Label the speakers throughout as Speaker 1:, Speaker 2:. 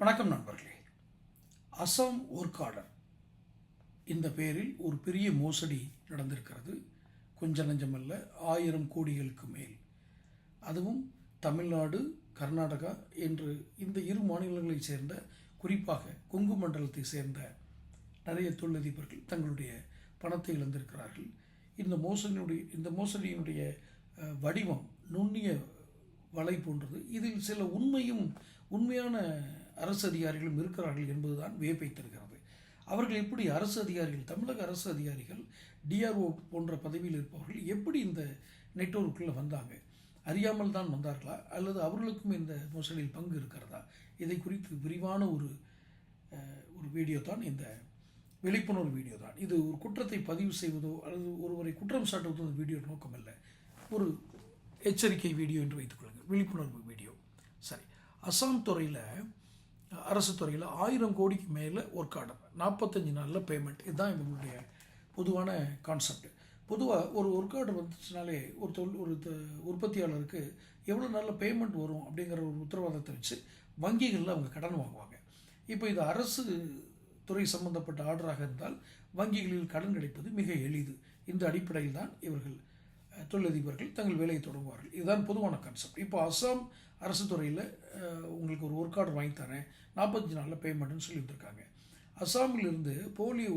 Speaker 1: வணக்கம் நண்பர்களே. Assam work order இந்த பெயரில் ஒரு பெரிய மோசடி நடந்திருக்கிறது. கொஞ்ச நஞ்சமல்ல ஆயிரம் கோடிகளுக்கு மேல். அதுவும் தமிழ்நாடு கர்நாடகா என்று இந்த இரு மாநிலங்களைச் சேர்ந்த குறிப்பாக கொங்கு மண்டலத்தை சேர்ந்த நிறைய தொழிலதிபர்கள் தங்களுடைய பணத்தை இழந்திருக்கிறார்கள். இந்த மோசடியினுடைய இந்த மோசடியினுடைய வடிவம் நுண்ணிய வலை போன்றது. இதில் சில உண்மையும் உண்மையான அரசு அதிகாரிகளும் இருக்கிறார்கள் என்பதுதான் வியப்பை தருகிறது. அவர்கள் எப்படி அரசு அதிகாரிகள் தமிழக அரசு அதிகாரிகள் டிஆர்ஓ போன்ற பதவியில் இருப்பவர்கள் எப்படி இந்த நெட்வொர்க்குள்ளே வந்தாங்க? அறியாமல் தான் வந்தார்களா? அல்லது அவர்களுக்கும் இந்த மோசடியில் பங்கு இருக்கிறதா? இதை குறித்து விரிவான ஒரு ஒரு வீடியோ தான் இந்த விழிப்புணர்வு வீடியோ தான். இது ஒரு குற்றத்தை பதிவு செய்வதோ அல்லது ஒருவரை குற்றம் சாட்டுவதோ இந்த வீடியோ நோக்கமல்ல ஒரு எச்சரிக்கை வீடியோ என்று வைத்துக்கொள்ளுங்கள் விழிப்புணர்வு வீடியோ. சரி. அசாம் துறையில் அரசு துறையில் ஆயிரம் கோடிக்கு மேலே ஒர்க் ஆர்டர் நாற்பத்தஞ்சு நாளில் பேமெண்ட் இதுதான் இவங்களுடைய பொதுவான கான்செப்ட் பொதுவாக ஒரு ஒர்க் ஆர்டர் வந்துச்சுனாலே ஒரு தொழில் ஒரு உற்பத்தியாளருக்கு எவ்வளோ நாளில் பேமெண்ட் வரும் அப்படிங்கிற ஒரு உத்தரவாதத்தை வச்சு வங்கிகளில் அவங்க கடன் வாங்குவாங்க. இப்போ இது அரசு துறை சம்பந்தப்பட்ட ஆர்டராக இருந்தால் வங்கிகளில் கடன் கிடைப்பது மிக எளிது. இந்த அடிப்படையில் தான் இவர்கள் தொழிலதிபர்கள் தங்கள் வேலையை தொடங்குவார்கள். இதுதான் பொதுவான கான்செப்ட் இப்போ அசாம் அரசு துறையில் உங்களுக்கு ஒரு ஒர்க் ஆர்டர் வாங்கி தரேன். நாற்பத்தஞ்சு நாளில் பேமெண்ட்னு சொல்லி வந்திருக்காங்க அஸ்ஸாமிலிருந்து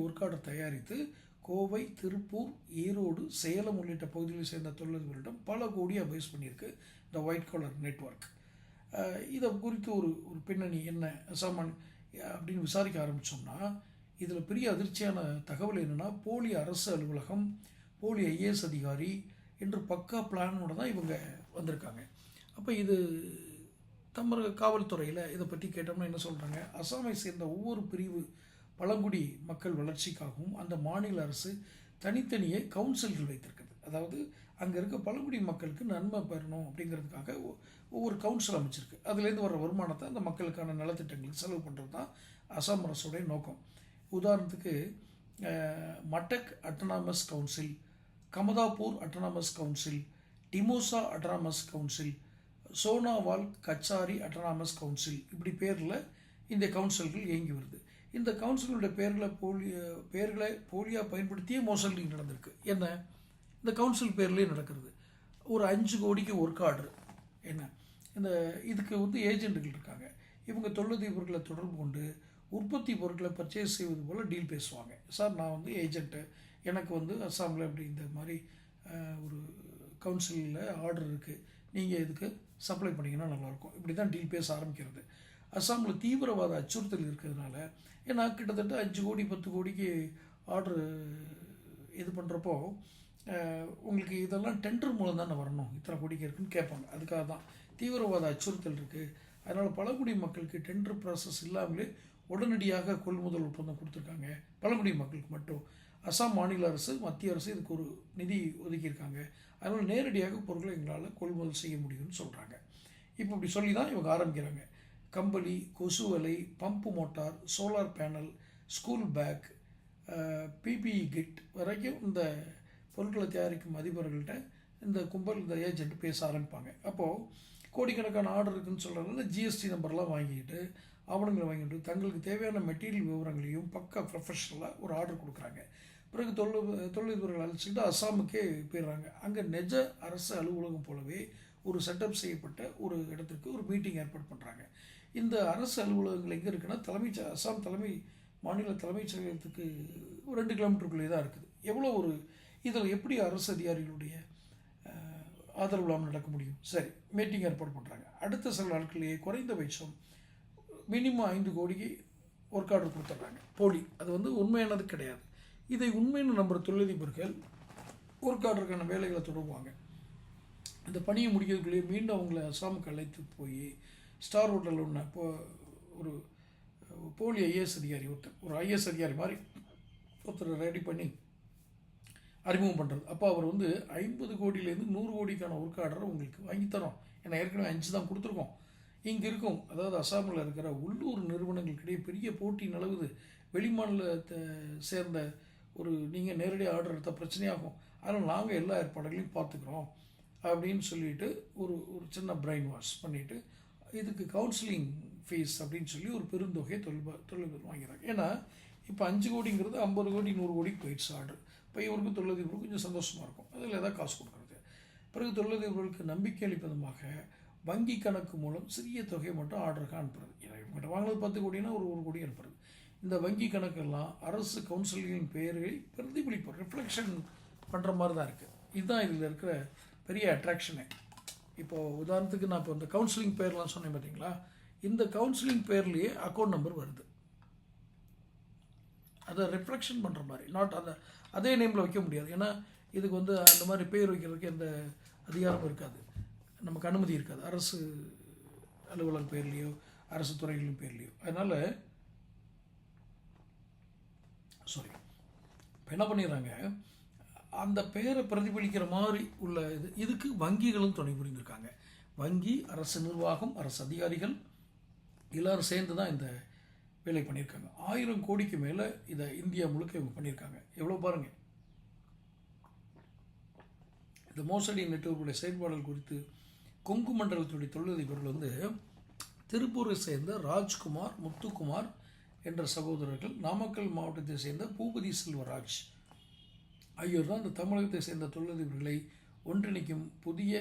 Speaker 1: ஒர்க் ஆர்டர் தயாரித்து கோவை திருப்பூர் ஈரோடு சேலம் உள்ளிட்ட பகுதிகளில் சேர்ந்த தொழிலதிபர்களிடம் பல கோடி அபேஸ் பண்ணியிருக்கு இந்த ஒயிட் காலர் நெட்வொர்க் இதை குறித்து ஒரு ஒரு பின்னணி என்ன? சாமான் அப்படின்னு விசாரிக்க ஆரம்பித்தோம்னா இதில் பெரிய அதிர்ச்சியான தகவல் என்னென்னா போலி அரசு அலுவலகம் போலி ஐஏஎஸ் அதிகாரி என்று பக்கா பிளானோட தான் இவங்க வந்திருக்காங்க. அப்போ இது தமிழக காவல்துறையில் இதை பற்றி கேட்டோம்னா என்ன சொல்கிறாங்க அசாமை சேர்ந்த ஒவ்வொரு பிரிவு பழங்குடி மக்கள் வளர்ச்சிக்காகவும் அந்த மாநில அரசு தனித்தனியே கவுன்சில்கள் வைத்திருக்குது. அதாவது அங்கே இருக்க பழங்குடி மக்களுக்கு நன்மை பெறணும் அப்படிங்கிறதுக்காக ஒவ்வொரு கவுன்சில் அமைச்சிருக்கு. அதுலேருந்து வர வருமானத்தை அந்த மக்களுக்கான நலத்திட்டங்களுக்கு செலவு பண்ணுறது தான் அசாம் அரசுடைய நோக்கம். உதாரணத்துக்கு Matak autonomous council Kamatapur autonomous council Dimasa autonomous council Sonowal Kachari autonomous council இப்படி பேரில் இந்த கவுன்சில்கள் இயங்கி வருது. இந்த கவுன்சிலுடைய பேர்களை போலி பேர்களை போலியாக பயன்படுத்தியே மோசடி நடந்திருக்கு. என்ன? இந்த கவுன்சில் பேர்லேயே நடக்கிறது. ஒரு அஞ்சு கோடிக்கு ஒர்க் ஆர்டர் என்ன? இந்த இதுக்கு வந்து ஏஜென்ட்டுகள் இருக்காங்க. இவங்க தொழிலதிபர்களை தொடர்பு கொண்டு உற்பத்தி பொருட்களை பர்ச்சேஸ் செய்வது போல் டீல் பேசுவாங்க. சார் நான் வந்து ஏஜென்ட்டு எனக்கு வந்து அஸ்ஸாமில் இப்படி இந்த மாதிரி ஒரு கவுன்சிலில் ஆர்டர் இருக்குது நீங்கள் இதுக்கு சப்ளை பண்ணிங்கன்னா நல்லாயிருக்கும். இப்படி தான் டீல் பேச ஆரம்பிக்கிறது. அஸ்ஸாமில் தீவிரவாத அச்சுறுத்தல் இருக்கிறதுனால ஏன்னா கிட்டத்தட்ட அஞ்சு கோடி பத்து கோடிக்கு ஆர்டர் இது பண்ணுறப்போ உங்களுக்கு இதெல்லாம் டெண்டர் மூலம் தானே வரணும். இத்தனை கோடிக்கு இருக்குன்னு கேட்பாங்க. அதுக்காக தான். தீவிரவாத அச்சுறுத்தல் இருக்குது அதனால் பழங்குடி மக்களுக்கு டெண்டர் ப்ராசஸ் இல்லாமலே உடனடியாக கொள்முதல் ஒப்பந்தம் கொடுத்துருக்காங்க. பழங்குடி மக்களுக்கு மட்டும். அசாம் மாநில அரசு மத்திய அரசு இதுக்கு ஒரு நிதி ஒதுக்கியிருக்காங்க. அதனால் நேரடியாக பொருட்களை எங்களால் கொள்முதல் செய்ய முடியும்னு சொல்கிறாங்க இப்போ இப்படி சொல்லி தான் இவங்க ஆரம்பிக்கிறாங்க. கம்பளி கொசு வலை pump motor solar panel school bag PPE kit வரைக்கும் இந்த பொருட்களை தயாரிக்கும் அதிபர்கள்ட்ட இந்த கும்பல் இந்த ஏஜென்ட் பேச ஆரம்பிப்பாங்க. அப்போது கோடிக்கணக்கான ஆர்டர் இருக்குன்னு சொல்கிறதுனால ஜிஎஸ்டி நம்பர்லாம் வாங்கிக்கிட்டு ஆவணங்களை வாங்கிட்டு தங்களுக்கு தேவையான மெட்டீரியல் விவரங்களையும் பக்கா ப்ரொஃபஷனலாக ஒரு ஆர்டர் கொடுக்குறாங்க. பிறகு தொழில் தொழிலதிபர்கள் அழைச்சிக்கிட்டு அஸ்ஸாமுக்கே போயிடுறாங்க. அங்கே நெஜ அரசு அலுவலகம் போலவே ஒரு செட்டப் செய்யப்பட்ட ஒரு இடத்துக்கு ஒரு மீட்டிங் ஏற்பாடு பண்ணுறாங்க இந்த அரசு அலுவலகங்கள் எங்கே இருக்குன்னா தலைமை செ- அஸ்ஸாம் தலைமை மாநில தலைமைச் செயலகத்துக்கு ஒரு ரெண்டு கிலோமீட்டருக்குள்ளே தான் இருக்குது. எவ்வளோ ஒரு இதில் எப்படி அரசு அதிகாரிகளுடைய ஆதரவு இல்லாமல் நடக்க முடியும்? சரி மீட்டிங் ஏற்பாடு பண்ணுறாங்க அடுத்த சில நாட்களிலேயே குறைந்தபட்சம் மினிமம் ஐந்து கோடிக்கு ஒர்க் ஆர்டர் கொடுத்துட்றாங்க. போலி. அது வந்து உண்மையானது கிடையாது. இதை உண்மைன்னு நம்புகிற தொழிலதிபர்கள் ஒர்க் ஆர்டருக்கான வேலைகளை தொடங்குவாங்க அந்த பணியை முடிக்கிறதுக்குள்ளேயே மீண்டும் அவங்கள அசாமுக்கு அழைத்து போய் ஸ்டார் ஹோட்டலில் ஒன்று இப்போ ஒரு போலி ஐஏஎஸ் அதிகாரி ஒருத்தர் ஒரு ஐஏஎஸ் அதிகாரி மாதிரி ஒருத்தர் ரெடி பண்ணி அறிமுகம் பண்ணுறது அப்போ அவர் வந்து ஐம்பது கோடியிலேருந்து நூறு கோடிக்கான ஒர்க் ஆர்டரை உங்களுக்கு வாங்கித்தரோம் ஏன்னா ஏற்கனவே அஞ்சு தான் கொடுத்துருக்கோம். இங்கே இருக்கும் அதாவது அசாமில் இருக்கிற உள்ளூர் நிறுவனங்களுக்கிடையே பெரிய போட்டி நிலவுது. வெளிமாநிலத்தை சேர்ந்த ஒரு நீங்கள் நேரடியாக ஆர்டர் எடுத்தால் பிரச்சனையாகும். அதனால் நாங்கள் எல்லா ஏற்பாடுகளையும் பார்த்துக்குறோம் அப்படின்னு சொல்லிட்டு ஒரு ஒரு சின்ன பிரெயின் வாஷ் பண்ணிவிட்டு இதுக்கு கவுன்சிலிங் ஃபீஸ் அப்படின்னு சொல்லி ஒரு பெருந்தொகையை தொழில் தொழில்நுட்பம் வாங்கிறாங்க ஏன்னா இப்போ அஞ்சு கோடிங்கிறது ஐம்பது கோடி நூறு கோடி போயிடுச்சு ஆர்டர் இப்போ இவருக்கும் தொழிலதிபருக்கு கொஞ்சம் சந்தோஷமாக இருக்கும். அதில் ஏதாவது காசு கொடுக்குறது. பிறகு தொழிலதிபர்களுக்கு நம்பிக்கை அளிப்பதுமாக வங்கி கணக்கு மூலம் சிறிய தொகை மட்டும் ஆர்டருக்கு அனுப்புறது. இவங்ககிட்ட வாங்கினது பத்து கோடினா ஒரு ஒரு கோடி அனுப்புறது. இந்த வங்கி கணக்கெல்லாம் அரசு கவுன்சில்களின் பெயர்களை பிரதிபலிப்பு ரிஃப்ளெக்ஷன் பண்ணுற மாதிரி தான் இருக்குது இதுதான் இதில் இருக்கிற பெரிய அட்ராக்ஷனே இப்போது உதாரணத்துக்கு நான் இப்போ இந்த கவுன்சிலிங் பேர்லாம் சொன்னேன் பார்த்தீங்களா இந்த கவுன்சிலிங் பேர்லேயே அக்கௌண்ட் நம்பர் வருது. அதை ரிஃப்ளெக்ஷன் பண்ணுற மாதிரி நாட் அந்த அதே நேமில் வைக்க முடியாது. ஏன்னா இதுக்கு வந்து அந்த மாதிரி பேர் வைக்கிறதுக்கு எந்த அதிகாரமும் இருக்காது. நமக்கு அனுமதி இருக்காது. அரசு அலுவலக பேர்லேயோ அரசு துறைகளின் பேர்லேயோ. அதனால் சாரி இப்போ என்ன பண்ணிடுறாங்க? அந்த பெயரை பிரதிபலிக்கிற மாதிரி உள்ள இது இதுக்கு வங்கிகளும் துணை புரிந்திருக்காங்க. வங்கி அரசு நிர்வாகம் அரசு அதிகாரிகள் எல்லாரும் சேர்ந்து தான் இந்த வேலை பண்ணியிருக்காங்க. ஆயிரம் கோடிக்கு மேலே இதை இந்தியா முழுக்க இவங்க பண்ணியிருக்காங்க. எவ்வளோ பாருங்கள் இந்த மோசடி நெட்வொர்க்குடைய செயல்பாடுகள் குறித்து கொங்கு மண்டலத்துடைய தொழிலதிபர்கள் வந்து திருப்பூரை சேர்ந்த ராஜ்குமார் முத்துக்குமார் என்ற சகோதரர்கள் நாமக்கல் மாவட்டத்தை சேர்ந்த பூபதி செல்வராஜ் ஆகியோர் தான் இந்த தமிழகத்தை சேர்ந்த தொழிலதிபர்களை ஒன்றிணைக்கும் புதிய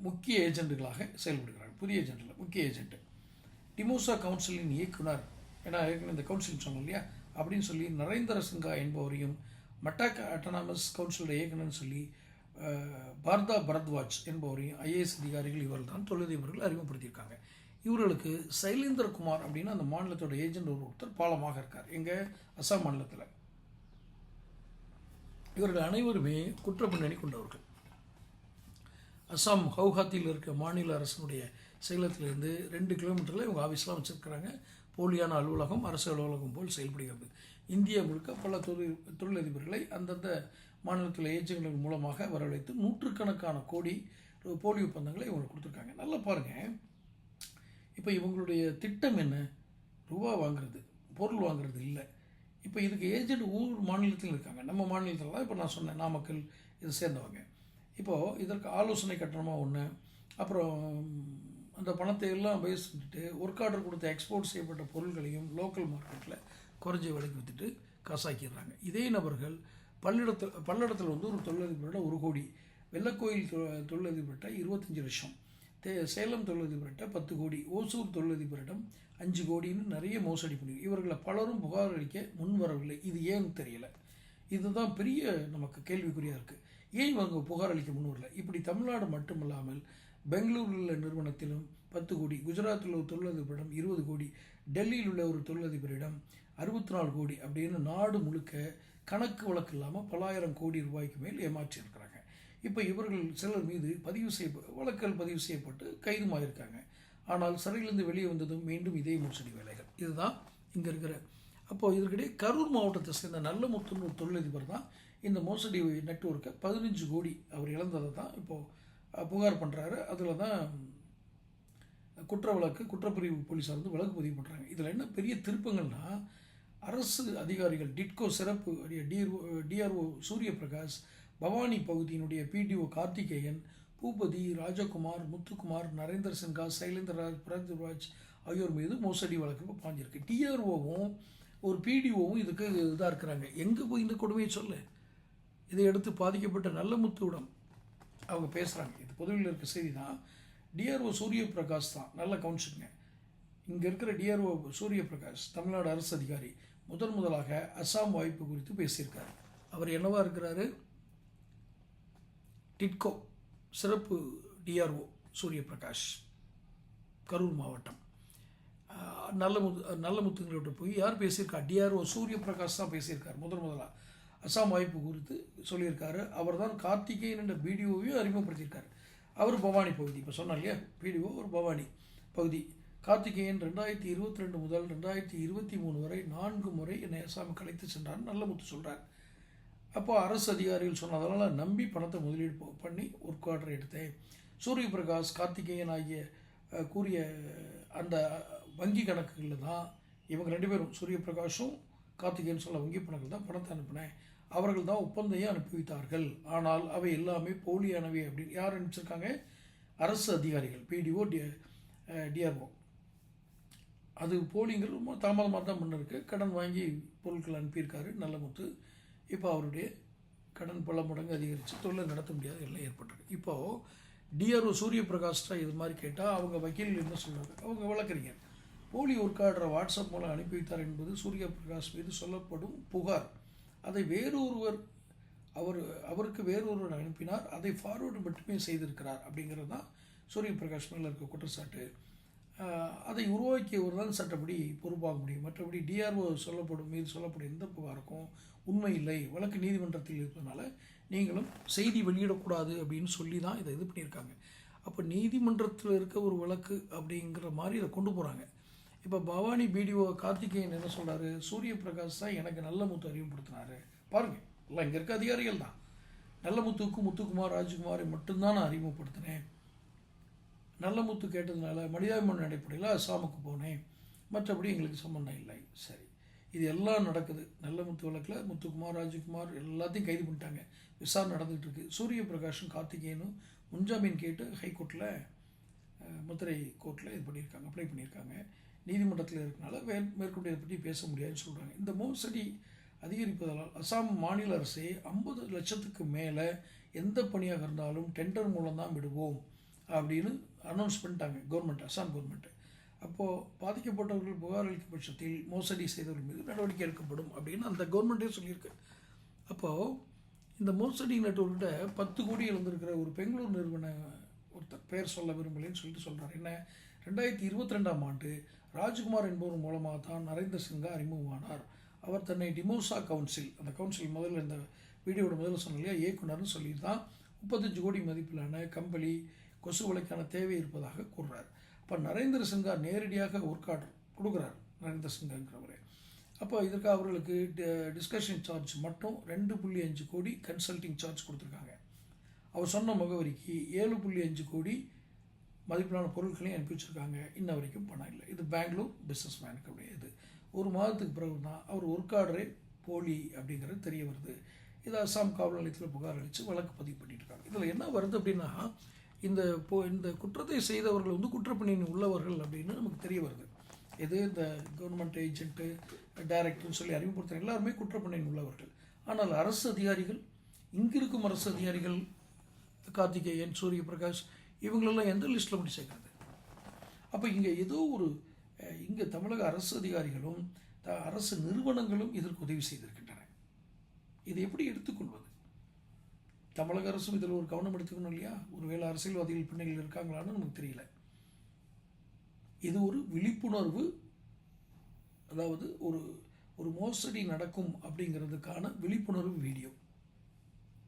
Speaker 1: முக்கிய ஏஜென்ட்டுகளாக செயல்படுகிறார்கள். புதிய ஏஜென்ட்டில் முக்கிய ஏஜெண்ட்டு டிமோசா கவுன்சிலின் இயக்குனர். ஏன்னா ஏற்கனவே இந்த கவுன்சில் சொன்னோம் இல்லையா? அப்படின்னு சொல்லி நரேந்திர சிங்கா என்பவரையும் மட்டாக் அட்டானமஸ் கவுன்சிலோட இயக்குனர்னு சொல்லி பார்தா பரத்வாஜ் என்பவரையும் ஐஏஎஸ் அதிகாரிகள் இவர்கள் தான் தொழிலதிபர்கள் அறிமுகப்படுத்தியிருக்காங்க. இவர்களுக்கு சைலேந்திரகுமார் அப்படின்னு அந்த மாநிலத்தோட ஏஜென்ட் ஒரு ஒருத்தர் பாலமாக இருக்கார். எங்கள் அசாம் மாநிலத்தில். இவர்கள் அனைவருமே குற்ற பின்னணி கொண்டவர்கள். அசாம் ஹவுஹாத்தியில் இருக்க மாநில அரசினுடைய சேலத்திலிருந்து ரெண்டு கிலோமீட்டரில் இவங்க ஆஃபீஸ்லாம் வச்சுருக்கிறாங்க. போலியான அலுவலகம் அரசு அலுவலகம் போல் செயல்படுகிறது. இந்தியா முழுக்க பல தொழில் தொழிலதிபர்களை அந்தந்த மாநிலத்தில் ஏஜென்ட்கள் மூலமாக வரவழைத்து நூற்றுக்கணக்கான கோடி போலி ஒப்பந்தங்களை இவங்களுக்கு கொடுத்துருக்காங்க. நல்லா பாருங்கள் இப்போ இவங்களுடைய திட்டம் என்ன? ரூபா வாங்குறது பொருள் வாங்குறது இல்லை. இப்போ இதுக்கு ஏஜென்ட் ஊர் மாநிலத்திலும் இருக்காங்க. நம்ம மாநிலத்தில் தான் இப்போ நான் சொன்னேன் நாமக்கல் இது சேர்ந்தவங்க. இப்போது இதற்கு ஆலோசனை கட்டணமாக ஒன்று அப்புறம் அந்த பணத்தை எல்லாம் பேஸ் பண்ணிட்டு ஒர்க் ஆர்டர் கொடுத்த எக்ஸ்போர்ட் செய்யப்பட்ட பொருள்களையும் லோக்கல் மார்க்கெட்டில் குறைஞ்ச விலைக்கு விற்றுட்டு காசாக்கிடுறாங்க. இதே நபர்கள் பல்லடத்தில் பல்லடத்தில் வந்து ஒரு தொழிலதிபர்கிட்ட ஒரு கோடி வெள்ளக்கோயில் தொ- தொழிலதிபர்கிட்ட இருபத்தஞ்சி லட்சம் தே சேலம் தொழிலதிபர்கிட்ட பத்து கோடி ஓசூர் தொழிலதிபரிடம் அஞ்சு கோடின்னு நிறைய மோசடி பண்ணி இவர்களை பலரும் புகார் அளிக்க முன் வரவில்லை. இது ஏன்னு தெரியல? இதுதான் பெரிய நமக்கு கேள்விக்குறியாக இருக்குது ஏன் இவங்க புகார் அளிக்க முன் வரல? இப்படி தமிழ்நாடு மட்டுமல்லாமல் பெங்களூரில் உள்ள நிறுவனத்திலும் பத்து கோடி. குஜராத்தில் ஒரு தொழிலதிபரிடம் இருபது கோடி. டெல்லியில் உள்ள ஒரு தொழிலதிபரிடம் அறுபத்தி நாலு கோடி அப்படின்னு நாடு முழுக்க கணக்கு வழக்கு இல்லாமல் பலாயிரம் கோடி ரூபாய்க்கு மேல் ஏமாற்றியிருக்கிறாங்க இப்போ இவர்கள் சிலர் மீது பதிவு செய்ய வழக்குகள் பதிவு செய்யப்பட்டு கைதுமாயிருக்காங்க. ஆனால் சிறையிலிருந்து வெளியே வந்ததும் மீண்டும் இதே மோசடி வேலைகள். இதுதான் இங்கே இருக்கிற. அப்போது இதற்கிடையே கரூர் மாவட்டத்தை சேர்ந்த நல்ல முத்துன்னு ஒரு தொழிலதிபர் தான் இந்த மோசடி நெட்வொர்க்கை பதினஞ்சு கோடி அவர் இழந்ததை தான் இப்போது புகார் பண்ணுறாரு அதில் தான் குற்ற வழக்கு குற்றப்பிரிவு போலீஸார் வந்து வழக்கு பதிவு பண்ணுறாங்க இதில் என்ன பெரிய திருப்பங்கள்னா அரசு அதிகாரிகள் டிட்கோ சிறப்பு டிஆர்ஓ டிஆர்ஓ சூரிய பிரகாஷ் பவானி பகுதியினுடைய பிடிஓ கார்த்திகேயன் பூபதி ராஜகுமார் முத்துக்குமார் நரேந்திர சின்ஹா சைலேந்திரராஜ் பிரத்ராஜ் ஆகியோர் மீது மோசடி வழக்கு பாஞ்சிருக்கு. டிஆர்ஓவும் ஒரு பிடிஓவும் இதுக்கு இதாக இருக்கிறாங்க. எங்கே போய் இந்த கொடுமையை சொல்லு? இதை எடுத்து பாதிக்கப்பட்ட நல்ல முத்துவிடம் அவங்க பேசுகிறாங்க இது பொதுவில் இருக்க செய்தி தான். டிஆர்ஓ சூரிய பிரகாஷ் தான். நல்ல கவுன்சிலுங்க இங்கே இருக்கிற டிஆர்ஓ சூரிய பிரகாஷ் தமிழ்நாடு அரசு அதிகாரி முதன் முதலாக அஸ்ஸாம் வாய்ப்பு குறித்து பேசியிருக்காரு. அவர் என்னவாக இருக்கிறாரு? டிட்கோ சிறப்பு டிஆர்ஓ சூரிய பிரகாஷ் கரூர் மாவட்டம். நல்லமுத்து நல்ல முத்து நல்ல முத்துங்களோட போய் யார் பேசியிருக்கா? டிஆர்ஓ சூரிய பிரகாஷ் தான் பேசியிருக்கார் முதன் முதலாக அஸ்ஸாம் வாய்ப்பு குறித்து சொல்லியிருக்காரு. அவர் தான் கார்த்திகேயன் என்ற பிடிஓவையும் அறிமுகப்படுத்தியிருக்காரு. அவர் பவானி பகுதி இப்போ சொன்னேன் இல்லையா? பிடிஓ ஒரு பவானி பகுதி. கார்த்திகேயன் ரெண்டாயிரத்தி இருபத்தி ரெண்டு முதல் ரெண்டாயிரத்தி இருபத்தி மூணு வரை நான்கு முறை என்னை அஸ்ஸாமுக்கு அழைத்து சென்றார். நல்ல முத்து சொல்கிறார் அப்போ அரசு அதிகாரிகள் சொன்னதனால நம்பி பணத்தை முதலீடு பண்ணி ஒர்க் ஆர்டர் எடுத்தேன். சூரிய பிரகாஷ் கார்த்திகேயன் ஆகிய கூறிய அந்த வங்கி கணக்குகளில் தான் இவங்க ரெண்டு பேரும் சூரிய பிரகாஷும் கார்த்திகேயன் சொல்ல வங்கி கணக்கில் தான் பணத்தை அனுப்பினேன். அவர்கள் தான் ஒப்பந்தையை அனுப்பி வைத்தார்கள் ஆனால் அவை எல்லாமே போலியானவை அப்படின்னு யார் அனுப்பிச்சிருக்காங்க? அரசு அதிகாரிகள் பிடிஓ டி டிஆர்ஓ அது போலிங்கிற ரொம்ப தாமதமாக தான் பண்ணிருக்கு கடன் வாங்கி பொருட்கள் அனுப்பியிருக்காரு நல்ல முத்து இப்போ அவருடைய கடன் பல மடங்கு அதிகரித்து தொழில் நடத்த முடியாத எல்லாம் ஏற்பட்டிருக்கு. இப்போது டிஆர்ஓ சூரிய பிரகாஷ்டா இது மாதிரி கேட்டால் அவங்க வக்கீல் என்ன சொல்லுவாங்க? அவங்க வழக்கறிஞர். போலி ஒர்க்காடுற வாட்ஸ்அப் மூலம் அனுப்பி வைத்தார் என்பது சூரிய பிரகாஷ் மீது சொல்லப்படும் புகார். அதை வேறொருவர் அவர் அவருக்கு வேறொருவர் அனுப்பினார். அதை ஃபார்வேர்டு மட்டுமே செய்திருக்கிறார் அப்படிங்கிறது தான் சூரிய பிரகாஷ் மேலே இருக்க குற்றச்சாட்டு. அதை உருவாக்கியவர் தான் சட்டப்படி பொறுப்பாக முடியும். மற்றபடி டிஆர்ஓ சொல்லப்படும் மீது சொல்லப்படும் எந்த புகாருக்கும் உண்மை இல்லை. வழக்கு நீதிமன்றத்தில் இருப்பதனால நீங்களும் செய்தி வெளியிடக்கூடாது அப்படின்னு சொல்லி தான் இதை இது பண்ணியிருக்காங்க. அப்போ நீதிமன்றத்தில் இருக்க ஒரு வழக்கு அப்படிங்கிற மாதிரி இதை கொண்டு போகிறாங்க இப்போ பவானி பிடிஓ கார்த்திகேயன் என்ன சொல்கிறாரு சூரிய பிரகாஷ் தான் எனக்கு நல்ல முத்து அறிமுகப்படுத்தினாரு. பாருங்கள் எல்லாம் இங்கே இருக்க அதிகாரிகள் தான். நல்ல முத்துக்கு முத்துக்குமார் ராஜ்குமாரை மட்டும்தான் நான் அறிமுகப்படுத்தினேன். நல்ல முத்து கேட்டதுனால மனிதாபிமான அடிப்படையில் அசாமுக்கு போனேன். மற்றபடி எங்களுக்கு சம்மந்தம் இல்லை. சரி இது எல்லாம் நடக்குது. நல்ல முத்து வழக்கில் முத்துக்குமார் ராஜ்குமார் எல்லாத்தையும் கைது பண்ணிட்டாங்க. விசாரணை நடந்துகிட்டு இருக்கு. சூரிய பிரகாஷும் கார்த்திகேயனும் முன்ஜாமீன் கேட்டு ஹைகோர்ட்டில் முத்திரை கோர்ட்டில் இது பண்ணியிருக்காங்க. அப்ளை பண்ணியிருக்காங்க. நீதிமன்றத்தில் இருக்கனால வே மேற்கொண்டு இதை பற்றி பேச முடியாதுன்னு சொல்கிறாங்க இந்த மோசடி அதிகரிப்பதால் அசாம் மாநில அரசே ஐம்பது லட்சத்துக்கு மேலே எந்த பணியாக இருந்தாலும் டெண்டர் மூலம் தான் விடுவோம் அப்படின்னு அனௌன்ஸ் பண்ணிட்டாங்க கவர்மெண்ட் அசாம் கவர்மெண்ட் அப்போது பாதிக்கப்பட்டவர்கள் புகார் அளிக்கும் பட்சத்தில் மோசடி செய்தவர்கள் மீது நடவடிக்கை எடுக்கப்படும் அப்படின்னு அந்த கவர்மெண்ட்டே சொல்லியிருக்கு. அப்போது இந்த மோசடி நெட்வொர்க்கிட்ட பத்து கோடி இழந்திருக்கிற ஒரு பெங்களூர் நிறுவன ஒருத்தர் பெயர் சொல்ல விரும்பலைன்னு சொல்லிட்டு சொல்கிறார் என்ன? ரெண்டாயிரத்தி இருபத்தி ரெண்டாம் ஆண்டு ராஜ்குமார் என்பவர் மூலமாக தான் நரேந்திர சிங்கா அறிமுகமானார். அவர் தன்னை டிமோசா கவுன்சில் அந்த கவுன்சில் முதல்ல இந்த வீடியோட முதல்ல சொன்ன இல்லையா இயக்குனர்னு சொல்லி தான் முப்பத்தஞ்சு கோடி மதிப்பிலான கம்பளி கொசு வலைக்கான தேவை இருப்பதாக கூறுறார். அப்போ நரேந்திர சிங்கா நேரடியாக ஒர்க் ஆர்டர் கொடுக்குறார் நரேந்திர சிங்காங்கிறவரே. அப்போ இதற்கு அவர்களுக்கு டிஸ்கஷன் சார்ஜ் மட்டும் ரெண்டு புள்ளி அஞ்சு கோடி கன்சல்டிங் சார்ஜ் கொடுத்துருக்காங்க. அவர் சொன்ன முகவரிக்கு ஏழு புள்ளி அஞ்சு கோடி மதிப்பிலான பொருட்களையும் அனுப்பி வச்சுருக்காங்க. இன்ன வரைக்கும் பணம் இல்லை. இது பெங்களூர் பிஸ்னஸ் மேனுக்கு இது. ஒரு மாதத்துக்கு பிறகு தான் அவர் ஒர்க் ஆர்டரே போலி அப்படிங்கிறது தெரிய வருது. இது அஸ்ஸாம் காவல் நிலையத்தில் புகார் அளித்து வழக்கு பதிவு பண்ணிட்டு இருக்காங்க. இதில் என்ன வருது அப்படின்னா இந்த போ இந்த குற்றத்தை செய்தவர்கள் வந்து குற்றப்பணியின் உள்ளவர்கள் அப்படின்னு நமக்கு தெரிய வருது. எது? இந்த கவர்மெண்ட் ஏஜென்ட்டு டைரக்டர்னு சொல்லி அறிமுகப்படுத்துகிற எல்லாருமே குற்றப்பணியின் உள்ளவர்கள். ஆனால் அரசு அதிகாரிகள் இங்கிருக்கும் அரசு அதிகாரிகள் கார்த்திகேயன் சூரிய பிரகாஷ் இவங்களெல்லாம் எந்த லிஸ்ட்டில் முடி சேர்க்குறது? அப்போ இங்கே ஏதோ ஒரு இங்கே தமிழக அரசு அதிகாரிகளும் த- அரசு நிறுவனங்களும் இதற்கு உதவி செய்திருக்கின்றன. இதை எப்படி எடுத்துக்கொள்வது? தமிழக அரசும் இதில் ஒரு கவனம் எடுத்துக்கணும் இல்லையா? ஒருவேளை அரசியல்வாதிகள் பின்னணியில் இருக்காங்களான்னு நமக்கு தெரியல. இது ஒரு விழிப்புணர்வு அதாவது ஒரு ஒரு மோசடி நடக்கும் அப்படிங்கிறதுக்கான விழிப்புணர்வு வீடியோ.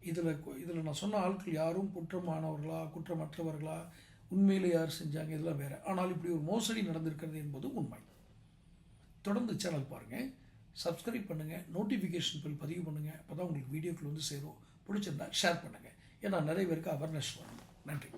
Speaker 1: இதில் இதில் நான் சொன்ன ஆட்கள் யாரும் குற்றமானவர்களா குற்றமற்றவர்களா? உண்மையில் யார் செஞ்சாங்க? இதெல்லாம் வேறு. ஆனால் இப்படி ஒரு மோசடி நடந்திருக்கிறது என்பது உண்மை. தொடர்ந்து சேனல் பாருங்கள் சப்ஸ்கிரைப் பண்ணுங்கள் நோட்டிஃபிகேஷன் பில் பதிவு பண்ணுங்கள் அப்போ தான் உங்களுக்கு வீடியோக்கள் வந்து சேரும். பிடிச்சிருந்தா ஷேர் பண்ணுங்கள் ஏன்னா நிறைய பேருக்கு அவேர்னஸ் வரணும் நன்றி.